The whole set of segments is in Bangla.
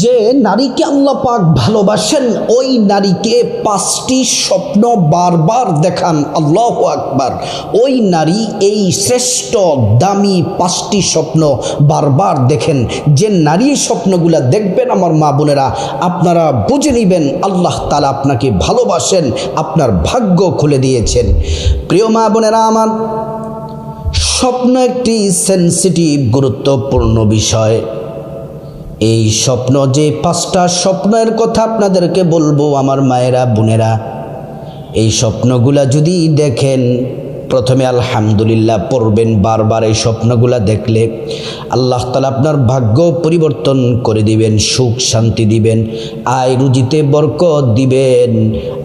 যে নারীকে আল্লাহ পাক ভালোবাসেন, ওই নারীকে পাঁচটি স্বপ্ন বারবার দেখান। আল্লাহ আকবার। ওই নারী এই শ্রেষ্ঠ দামি পাঁচটি স্বপ্ন বারবার দেখেন। যে নারী স্বপ্নগুলা দেখবেন আমার মা বোনেরা, আপনারা বুঝে নেবেন, আল্লাহ তালা আপনাকে ভালোবাসেন, আপনার ভাগ্য খুলে দিয়েছেন। প্রিয় মা বোনেরা আমার, স্বপ্ন একটি সেন্সিটিভ গুরুত্বপূর্ণ বিষয়। এই স্বপ্ন যে পাঁচটা স্বপ্নের কথা আপনাদেরকে বলব, আমার মায়েরা, বোনেরা, এই স্বপ্নগুলা যদি দেখেন প্রথমে আলহামদুলিল্লাহ পড়বেন বারবার এই স্বপ্নগুলা দেখলে। আল্লাহ তালা আপনার ভাগ্য পরিবর্তন করে দিবেন, সুখ শান্তি দিবেন, আয় রুজিতে বরকত দিবেন।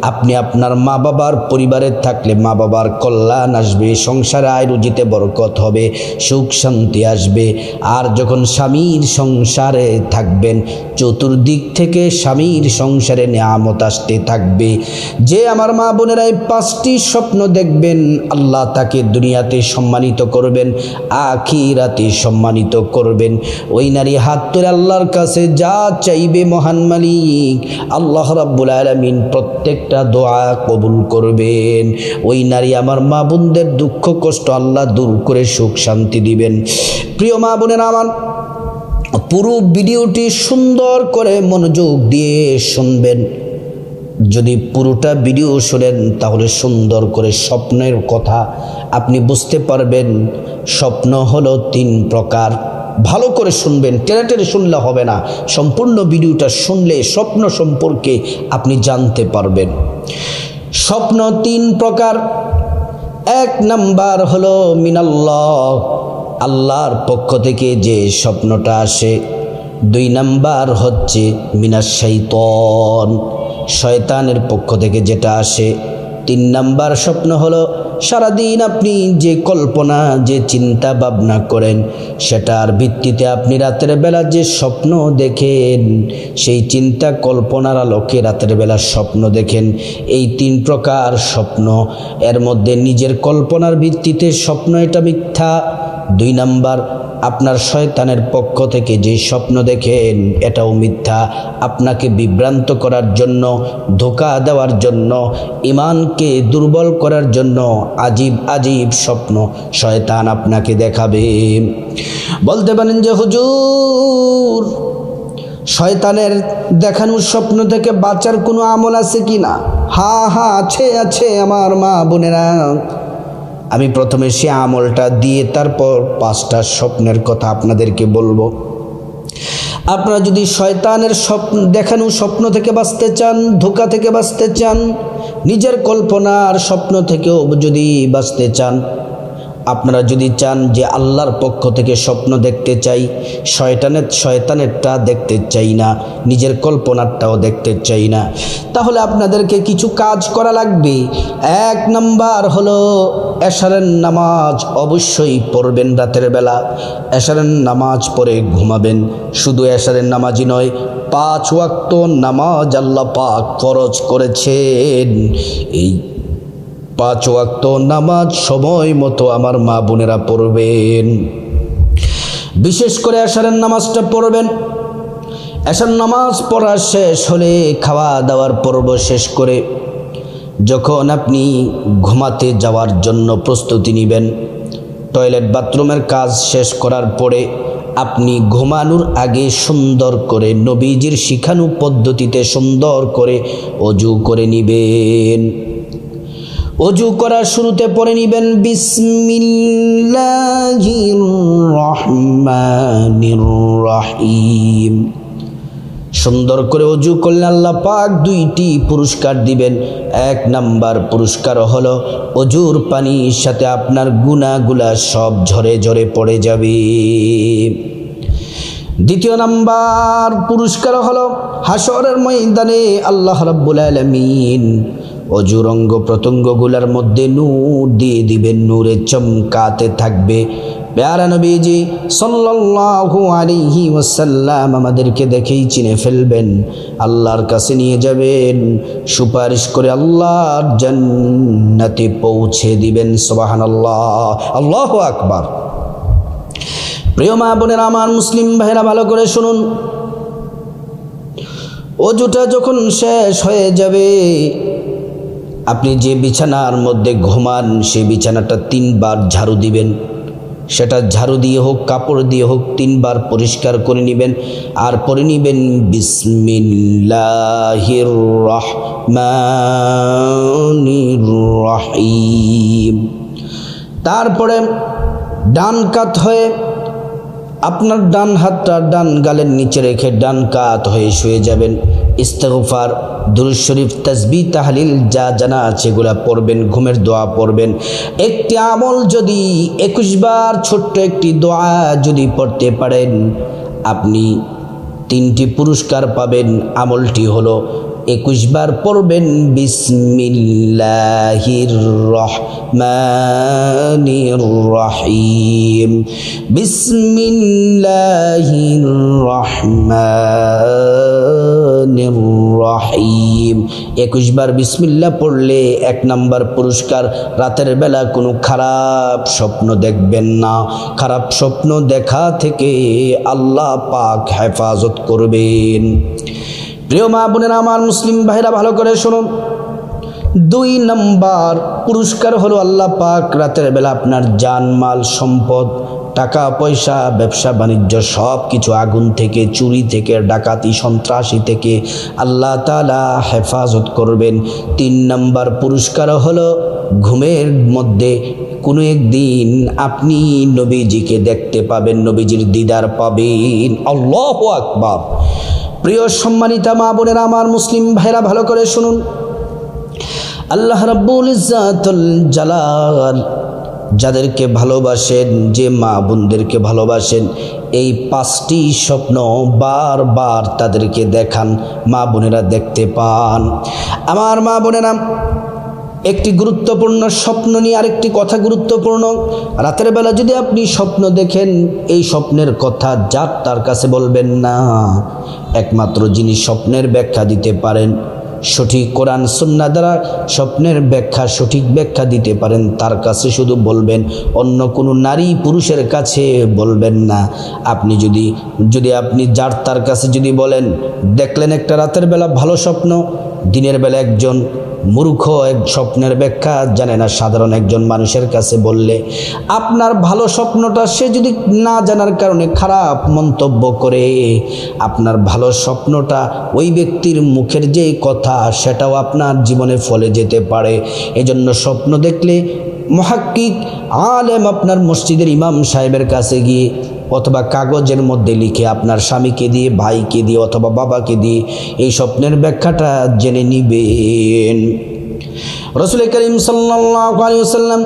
আপনি আপনার মা বাবার পরিবারে থাকলে মা বাবার কল্যাণ আসবে, সংসারে আয় রুজিতে বরকত হবে, সুখ শান্তি আসবে। আর যখন স্বামীর সংসারে থাকবেন, চতুর্দিক থেকে স্বামীর সংসারে নেয়ামত আসতে থাকবে। যে আমার মা বোনেরা এই পাঁচটি স্বপ্ন দেখবেন, আল্লাহ তাকে দুনিয়াতে সম্মানিত করবেন, আখিরাতে সম্মানিত করবেন। ওই নারী হাত ধরে আল্লাহর কাছে যা চাইবে মহান মালিক, আল্লাহ রাব্বুল আলমিন প্রত্যেকটা দোয়া কবুল করবেন। ওই নারী আমার মা বোনদের দুঃখ, কষ্ট আল্লাহ দূর করে সুখ, শান্তি দিবেন। প্রিয় মা বোনের আমার, পুরো ভিডিওটি সুন্দর করে মনোযোগ দিয়ে শুনবেন। যদি পুরোটা ভিডিও শোনেন, তাহলে সুন্দর করে স্বপ্নের কথা আপনি বুঝতে পারবেন। স্বপ্ন হলো তিন প্রকার। ভালো করে শুনবেন, টেনে টেনে শুনলে হবে না। সম্পূর্ণ ভিডিওটা শুনলে স্বপ্ন সম্পর্কে আপনি জানতে পারবেন। স্বপ্ন তিন প্রকার। এক নাম্বার হলো মিনাল্লাহ, আল্লাহর পক্ষ থেকে যে স্বপ্নটা আসে। দুই নাম্বার হচ্ছে মিনাস শৈতন শয়তানের পক্ষ থেকে যেটা আসে, তিন নাম্বার স্বপ্ন হলো, সারাদিন আপনি যে কল্পনা, যে চিন্তা ভাবনা করেন, সেটার ভিত্তিতে আপনি রাতের বেলা যে স্বপ্ন দেখেন, সেই চিন্তা কল্পনার আলোকে রাতের বেলা স্বপ্ন দেখেন। এই তিন প্রকার স্বপ্ন, এর মধ্যে নিজের কল্পনার ভিত্তিতে স্বপ্ন এটা মিথ্যা দুই নাম্বার, আপনার শয়তানের পক্ষ থেকে যে স্বপ্ন দেখেন, এটাও মিথ্যা। আপনাকে বিভ্রান্ত করার জন্য, ধোকা দেওয়ার জন্য ইমানকে দুর্বল করার জন্য আজীব আজীব স্বপ্ন শয়তান আপনাকে দেখাবে। বলতে পারেন যে, হুজুর, শয়তানের দেখানোর স্বপ্ন থেকে বাঁচার কোনো আমল আছে কি না? হা হা, আছে আছে, আমার মা বোনেরা। আমি প্রথমে সে আমলটা দিয়ে তারপর পাঁচটা স্বপ্নের কথা আপনাদেরকে বলব। আপনারা যদি শয়তানের স্বপ্ন দেখানো স্বপ্ন থেকে বাঁচতে চান, ধোকা থেকে বাঁচতে চান, নিজের কল্পনা আর স্বপ্ন থেকেও যদি বাঁচতে চান আপনারা যদি চান যে আল্লাহর পক্ষ থেকে স্বপ্ন দেখতে চাই, শয়তানের শয়তানেরটা দেখতে চাই না, নিজের কল্পনারটাও দেখতে চাই না, তাহলে আপনাদেরকে কিছু কাজ করা লাগবে। এক নাম্বার হলো এশারের নামাজ অবশ্যই পড়বেন রাতের বেলা। এশারের নামাজ পড়ে ঘুমাবেন। শুধু এশারের নামাজই নয়, পাঁচ ওয়াক্ত নামাজ আল্লাহ পাক ফরজ করেছেন। এই পাঁচ ওয়াক্ত নামাজ সময় মতো আমার মা বোনেরা পড়বেন। বিশেষ করে আশারের নামাজটা পড়বেন। আশার নামাজ পড়া শেষ হলে খাওয়া দাওয়ার পর্ব শেষ করে যখন আপনি ঘুমাতে যাওয়ার জন্য প্রস্তুতি নেবেন, টয়লেট বাথরুমের কাজ শেষ করার পরে আপনি ঘুমানোর আগে সুন্দর করে নবীজির শিখানু পদ্ধতিতে সুন্দর করে অজু করে নিবেন। অজু করার শুরুতে পড়ে নিবেন, বিসমিল্লাহির রহিম। সুন্দর করে অজু করলে আল্লাহ পাক দুইটি পুরস্কার দিবেন। এক নাম্বার পুরস্কার হলো, অজুর পানির সাথে আপনার গুণাগুলা সব ঝরে ঝরে পড়ে যাবে। দ্বিতীয় নাম্বার পুরস্কার হলো হাসরের ময়দানে আল্লাহ রাব্বুল আলামিন অজুর অঙ্গ প্রত্যঙ্গগুলার মধ্যে নূর দিয়ে দিবেন, নূরে চমকাতে থাকবে। পেয়ারা নবীজি সাল্লাল্লাহু আলাইহি ওয়াসাল্লাম আমাদেরকে দেখেই চিনে ফেলবেন। আল্লাহর কাছে নিয়ে যাবেন, সুপারিশ করে আল্লাহর জান্নাতে পৌঁছে দিবেন, সুবহানাল্লাহ। আল্লাহু আকবার। প্রিয় মা বোনের আমার মুসলিম ভাইরা, ভালো করে শুনুন। অজুটা যখন শেষ হয়ে যাবে আপনি যে বিছানার মধ্যে ঘুমান, সেই বিছানাটা তিনবার ঝাড়ু দিবেন। সেটা ঝাড়ু দিয়ে হোক, কাপড় দিয়ে হোক, তিনবার পরিষ্কার করে নেবেন। আর পরে নেবেন, বিসমিল্লাহির রহিম। তারপরে ডান কাত হয়ে আপনার ডান হাতটা ডান গালের নিচে রেখে ডান কাত হয়ে শুয়ে যাবেন। ইস্তেগফার, দুরুদ শরীফ তসবি তাহলিল যা জানা আছে এগুলা পড়বেন, ঘুমের দোয়া পড়বেন। একটি আমল যদি একুশবার ছোট্ট একটি দোয়া যদি পড়তে পারেন, আপনি তিনটি পুরস্কার পাবেন। আমলটি হলো একুশ বার পড়বেন বিসমিল্লাহির রহমানির রহিম। বিসমিল্লাহির রহমানির রহিম। একুশ বার বিসমিল্লা পড়লে এক নাম্বার পুরস্কার, রাতের বেলা কোনো খারাপ স্বপ্ন দেখবেন না। খারাপ স্বপ্ন দেখা থেকে আল্লাহ পাক হেফাজত করবেন। প্রিয় মা বোনেরা, আমার মুসলিম ভাইরা, ভালো করে শুনুন। দুই নম্বর পুরস্কার হলো আল্লাহ পাক রাতের বেলা আপনার জানমাল সম্পদ, টাকা, পয়সা, ব্যবসা, বাণিজ্য সব কিছু আগুন থেকে, চুরি থেকে, ডাকাতি, সন্ত্রাসী থেকে আল্লাহ তালা হেফাজত করবেন। তিন নম্বর পুরস্কার হলো ঘুমের মধ্যে কোনো একদিন আপনি নবীজিকে দেখতে পাবেন, নবীজির দিদার পাবেন। আল্লাহ আকবার। প্রিয় সম্মানিতা মা বোনেরা, আমার মুসলিম ভাইরা, ভালো করে শুনুন। আল্লাহ রাব্বুল ইজ্জাতুল জালাল যাদেরকে ভালোবাসেন, যে মা বোনদেরকে ভালোবাসেন, এই পাঁচটি স্বপ্ন বারবার তাদেরকে দেখান, মা বোনেরা দেখতে পান। আমার মা বোনেরা একটি গুরুত্বপূর্ণ স্বপ্ন নিয়ে আরেকটি কথা গুরুত্বপূর্ণ। রাতের বেলা যদি আপনি স্বপ্ন দেখেন, এই স্বপ্নের কথা যার তার কাছে বলবেন না। একমাত্র যিনি স্বপ্নের ব্যাখ্যা দিতে পারেন, সঠিক কোরআন সুন্না দ্বারা স্বপ্নের ব্যাখ্যা, সঠিক ব্যাখ্যা দিতে পারেন, তার কাছে শুধু বলবেন, অন্য কোনো নারী পুরুষের কাছে বলবেন না। আপনি যদি যদি আপনি যার তার কাছে যদি বলেন, দেখলেন একটা রাতের বেলা ভালো স্বপ্ন, দিনের বেলা একজন মূর্খ এক স্বপ্নের ব্যাখ্যা জানে না সাধারণ একজন মানুষের কাছে বললে, আপনার ভালো স্বপ্নটা সে যদি না জানার কারণে খারাপ মন্তব্য করে, আপনার ভালো স্বপ্নটা ওই ব্যক্তির মুখের যে কথা সেটাও আপনার জীবনে ফলে যেতে পারে। এজন্য স্বপ্ন দেখলে মহাক্কিক আলেম আপনার মসজিদের ইমাম সাহেবের কাছে গিয়ে অথবা কাগজের মধ্যে লিখে আপনার স্বামীকে দিয়ে, ভাইকে দিয়ে অথবা বাবাকে দিয়ে এই স্বপ্নের ব্যাখ্যাটা জেনে নিবেন। রসুল করিম সাল্লাম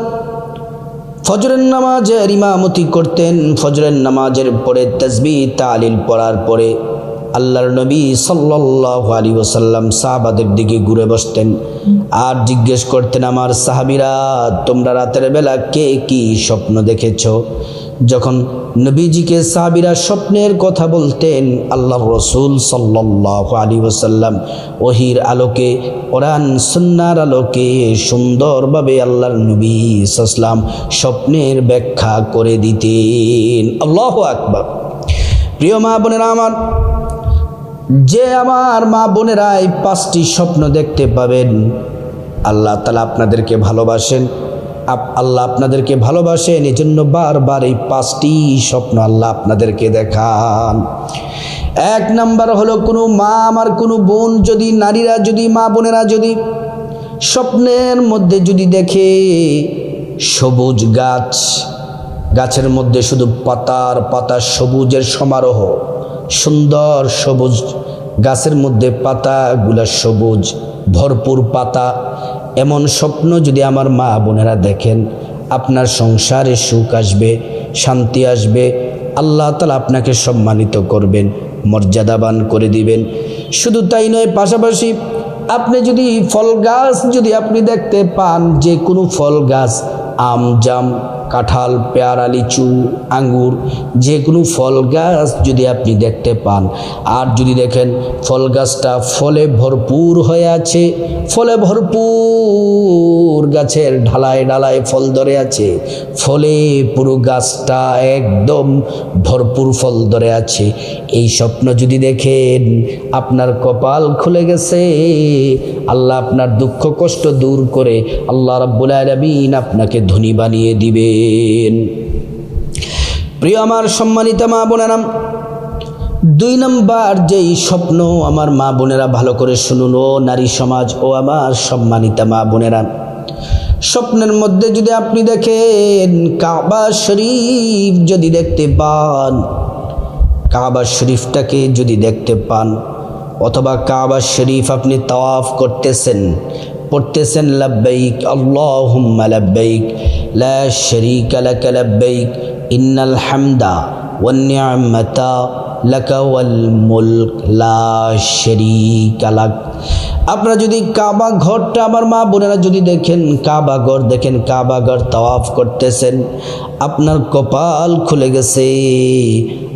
ফজরের নামাজের ইমামতি করতেন। ফজরের নামাজের পরে তসবি তালিল পড়ার পরে আল্লাহর নবী সাল্লাহ আলী ওসাল্লাম সাহাবাদের দিকে ঘুরে বসতেন আর জিজ্ঞেস করতেন, আমার সাহাবিরা, তোমরা রাতের বেলা কে কি স্বপ্ন দেখেছ? যখন নবীজিকে সাহাবিরা স্বপ্নের কথা বলতেন আল্লাহ রসুল সাল্লাহ আলী ওসাল্লাম ওহির আলোকে, কোরআন সুন্নার আলোকে সুন্দরভাবে আল্লাহর নবী সাল্লাম স্বপ্নের ব্যাখ্যা করে দিতেন। আল্লাহ আকবর। প্রিয় মা বোনেরা আমার, যে আমার মা বোনেরা এই পাঁচটি স্বপ্ন দেখতে পাবেন, আল্লাহ তালা আপনাদেরকে ভালোবাসেন। আল্লাহ আপনাদেরকে ভালোবাসেন এই জন্য বারবার এই পাঁচটি স্বপ্ন আল্লাহ আপনাদেরকে দেখান। এক নাম্বার হলো, কোনো মা আমার কোনো বোন যদি, নারীরা যদি, মা বোনেরা যদি স্বপ্নের মধ্যে যদি দেখে, সবুজ গাছ, গাছের মধ্যে শুধু পাতার পাতা সবুজের সমারোহ, সুন্দর সবুজ গাছের মধ্যে পাতাগুলা সবুজ, ভরপুর পাতা। এমন স্বপ্ন যদি আমার মা বোনেরা দেখেন, আপনার সংসারে সুখ আসবে, শান্তি আসবে, আল্লাহ তালা আপনাকে সম্মানিত করবেন, মর্যাদাবান করে দিবেন। শুধু তাই নয়, পাশাপাশি আপনি যদি ফল গাছ যদি আপনি দেখতে পান, যে কোনো ফল গাছ আম, জাম, কাঁঠাল, পেয়ারা, লিচু, আঙ্গুর যে কোনো ফল গাছ যদি আপনি দেখতে পান। আর যদি দেখেন ফল গাছটা ফলে ভরপুর হয়ে আছে, ফলে ভরপুর গাছের ঢালায় ডালায় ফল ধরে আছে। ফলে পুরো গাছটা একদম ভরপুর ফল ধরে আছে। এই স্বপ্ন যদি দেখেন, আপনার কপাল খুলে গেছে। আল্লাহ আপনার দুঃখ কষ্ট দূর করে আল্লাহ রাব্বুল আলামিন আপনাকে ধনী বানিয়ে দিবেন। প্রিয় আমার সম্মানিত মা বোনেরাম, দুই নম্বর যেই স্বপ্ন আমার মা বোনেরা ভালো করে শুনুন, ও নারী সমাজ, ও আমার সম্মানিতা মা বোনেরা। স্বপ্নের মধ্যে যদি আপনি দেখেন কাবা শরীফ যদি দেখতে পান, কাবা শরীফটাকে যদি দেখতে পান, অথবা কাবা শরীফ আপনি তাওয়াফ করতেছেন, পড়তেছেন লাব্বাইক, আল্লাহুম্মা লাব্বাইক, লা শারীকা লাকা লাব্বাইক, ইন্নাল হামদা ওয়ান নি'মাতা লাকা ওয়াল মুলক, লা শারীকা লাক আপনারা যদি কাবা ঘরটা আমার মা বোনেরা যদি দেখেন, কাবা ঘর দেখেন, কাবা ঘর তাওয়াফ করতেছেন, আপনার কপাল খুলে গেছে।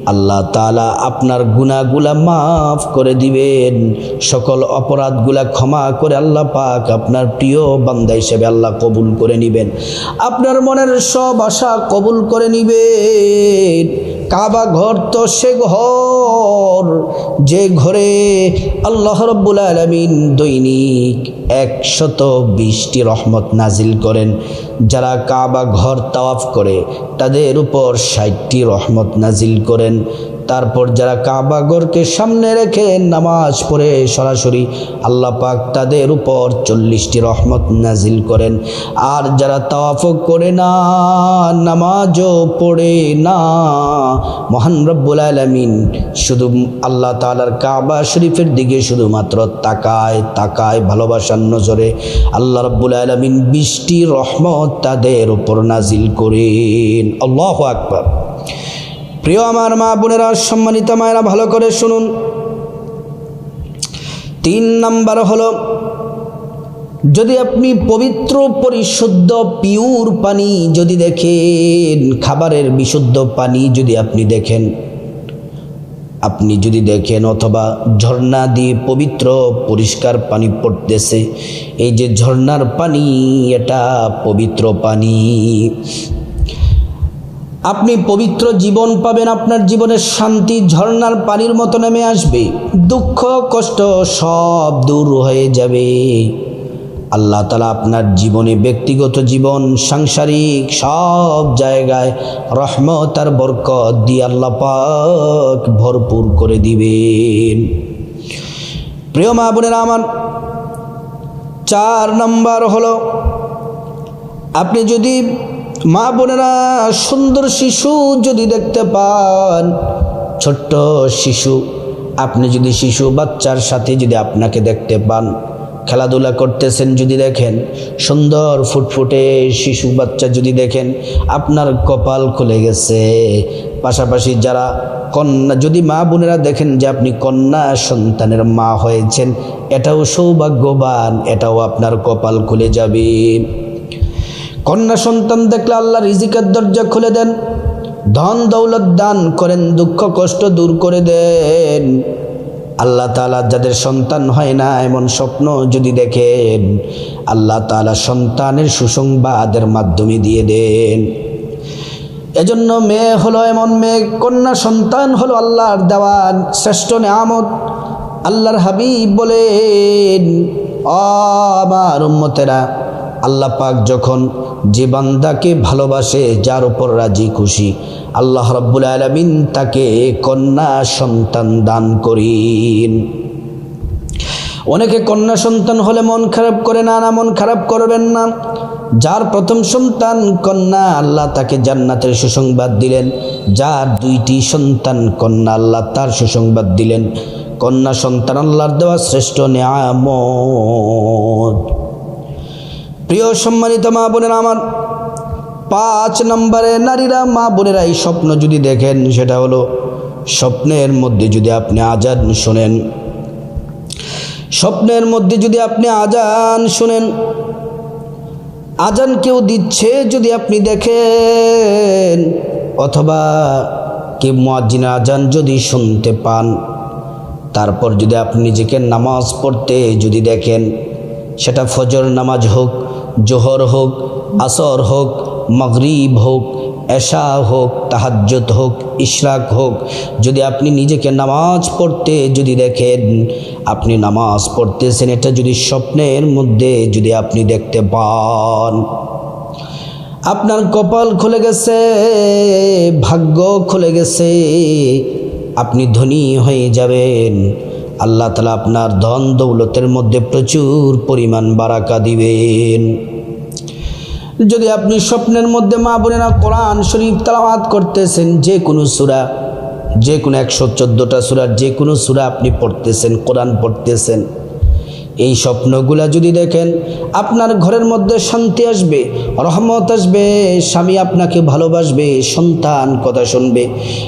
আল্লাহ তালা আপনার গুণাগুলা মাফ করে দিবেন। সকল অপরাধগুলা ক্ষমা করে আল্লাহ পাক আপনার প্রিয় বান্দা হিসেবে আল্লাহ কবুল করে নিবেন। আপনার মনের সব আশা কবুল করে নিবেন। কাবা ঘর তো সে ঘর, যে ঘরে আল্লাহ রব্বুল আলমিন দৈনিক একশত বিশটি রহমত নাজিল করেন। যারা কাবা ঘর তাওয়াফ করে, তাদের উপর ষাটটি রহমত নাজিল করেন। তারপর যারা কাবা ঘরকে সামনে রেখে নামাজ পড়ে সরাসরি আল্লাহ পাক তাদের উপর চল্লিশটি রহমত নাজিল করেন। আর যারা তাওয়াফ করে না, নামাজও পড়ে না, মহান রব্বুল আলমিন শুধু আল্লাহ তালার কাবা শরীফের দিকে শুধুমাত্র তাকায় তাকায় ভালোবাসার নজরে আল্লাহ রব্বুল আলমিন বৃষ্টি রহমত তাদের উপর নাজিল করেন। আল্লাহ আকবর। প্রিয় আমার মা বোনেরা, সম্মানিত মায়েরা, ভালো করে শুনুন। তিন নাম্বার হলো, যদি আপনি পবিত্র, পরিশুদ্ধ, পিওর পানি যদি দেখেন, খাবারের বিশুদ্ধ পানি যদি আপনি দেখেন, আপনি যদি দেখেন অথবা ঝর্ণা দিয়ে পবিত্র, পরিষ্কার পানি পড়তেছে, এই যে ঝর্ণার পানি, এটা পবিত্র পানি। আপনি পবিত্র জীবন পাবেন, আপনার জীবনের শান্তি, ঝর্ণার পানির মতো নেমে আসবে। দুঃখ, কষ্ট সব দূর হয়ে যাবে। আল্লাহ তালা আপনার জীবনে ব্যক্তিগত জীবন, সাংসারিক সব জায়গায় রহমত আর বরকত দিয়ে আল্লাহ পাক ভরপুর করে দিবেন। প্রিয় মা বোনেরা আমার, চার নাম্বার হলো, আপনি যদি মা বোনেরা, সুন্দর শিশু যদি দেখতে পান, ছোট্ট শিশু, আপনি যদি শিশু বাচ্চার সাথে যদি আপনাকে দেখতে পান, খেলাধুলা করতেছেন যদি দেখেন, সুন্দর ফুটফুটে শিশু বাচ্চা যদি দেখেন, আপনার কপাল খুলে গেছে। পাশাপাশি যারা কন্যা, যদি মা বোনেরা দেখেন যে আপনি কন্যা সন্তানের মা হয়েছেন, এটাও সৌভাগ্যবান, এটাও আপনার কপাল খুলে যাবে। কন্যা সন্তান দেখলে আল্লাহ রিজিকের দরজা খুলে দেন। ধন দৌলত দান করেন, দুঃখ কষ্ট দূর করে দেন। আল্লাহ তালা যাদের সন্তান হয় না, এমন স্বপ্ন যদি দেখেন, আল্লাহ তালা সন্তানের সুসংবাদের মাধ্যমে দিয়ে দেন। এজন্য মেয়ে হলো এমন মেয়ে, কন্যা সন্তান হলো আল্লাহর দেওয়ান, শ্রেষ্ঠ নেয়ামত। আল্লাহর হাবিব বলেন, "অ আমার উম্মতেরা আল্লাহ পাক যখন যে বান্দাকে ভালোবাসে, যার উপর রাজি খুশি, আল্লাহ রব্বুল আলমিন তাকে কন্যা সন্তান দান করিন। অনেকে কন্যা সন্তান হলে মন খারাপ করে না না মন খারাপ করবেন না। যার প্রথম সন্তান কন্যা, আল্লাহ তাকে জান্নাতের সুসংবাদ দিলেন। যার দুইটি সন্তান কন্যা, আল্লাহ তার সুসংবাদ দিলেন। কন্যা সন্তান আল্লাহর দেওয়া শ্রেষ্ঠ নেয়ামত। প্রিয় সম্মানিত মা বোনেরা, আমার পাঁচ নম্বরে নারীরা, মা বোনেরা এই স্বপ্ন যদি দেখেন, সেটা হলো স্বপ্নের মধ্যে যদি আপনি আজান শোনেন। স্বপ্নের মধ্যে যদি আপনি আজান শোনেন, আজান কেউ দিচ্ছে যদি আপনি দেখেন, অথবা কে মুয়াজ্জিন আজান যদি শুনতে পান, তারপর যদি আপনি নিজেকে নামাজ পড়তে যদি দেখেন, সেটা ফজর নামাজ হোক জোহর হোক, আসর হোক, মগরিব হোক, এশা হোক তাহাজ্জত হোক, ইশরাক হোক, যদি আপনি নিজেকে নামাজ পড়তে যদি দেখেন, আপনি নামাজ পড়তেছেন, এটা যদি স্বপ্নের মধ্যে যদি আপনি দেখতে পান। আপনার কপাল খুলে গেছে, ভাগ্য খুলে গেছে, আপনি ধনী হয়ে যাবেন। আল্লাহ তালা আপনার ধন দৌলতের মধ্যে প্রচুর পরিমাণ বারাকা দিবেন। যদি আপনি স্বপ্নের মধ্যে মা বোনেরা কোরআন শরীফ তালাবাদ করতেছেন, যে কোনো সুরা, যে কোনো একশো চোদ্দোটা সুরার যে কোনো সুরা আপনি পড়তেছেন, কোরআন পড়তেছেন এই স্বপ্নগুলা যদি দেখেন, আপনার ঘরের মধ্যে শান্তি আসবে, রহমত আসবে, স্বামী আপনাকে ভালোবাসবে, সন্তান কথা শুনবে।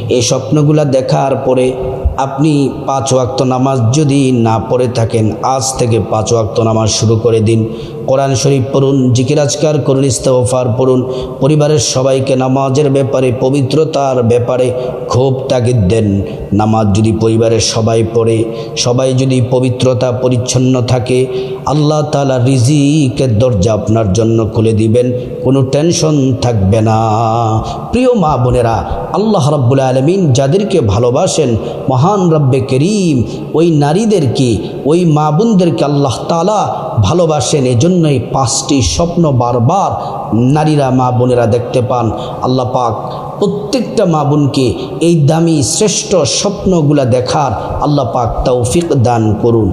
এই স্বপ্নগুলা দেখার পরে আপনি পাঁচ ওয়াক্ত নামাজ যদি না পড়ে থাকেন, আজ থেকে পাঁচ ওয়াক্ত নামাজ শুরু করে দিন। কোরআন শরীফ পড়ুন জিকিরাজকার করুন ইস্তফার পড়ুন, পরিবারের সবাইকে নামাজের ব্যাপারে, পবিত্রতার ব্যাপারে খুব তাগিদ দেন। নামাজ যদি পরিবারের সবাই পড়ে, সবাই যদি পবিত্রতা পরিচ্ছন্ন থাকে, আল্লাহ তালা রিজিকের দরজা আপনার জন্য খুলে দিবেন, কোনো টেনশন থাকবে না। প্রিয় মা বোনেরা, আল্লাহ রব্বুল আলমিন যাদেরকে ভালোবাসেন, মহান রব্বে করিম, ওই নারীদেরকে, ওই মা বোনদেরকে আল্লাহ তালা ভালোবাসেন এজন্যই পাঁচটি স্বপ্ন বারবার নারীরা, মা বোনেরা দেখতে পান। আল্লাহ পাক প্রত্যেকটা মা বোনকে এই দামি শ্রেষ্ঠ স্বপ্নগুলা দেখার আল্লাহ পাক তৌফিক দান করুন।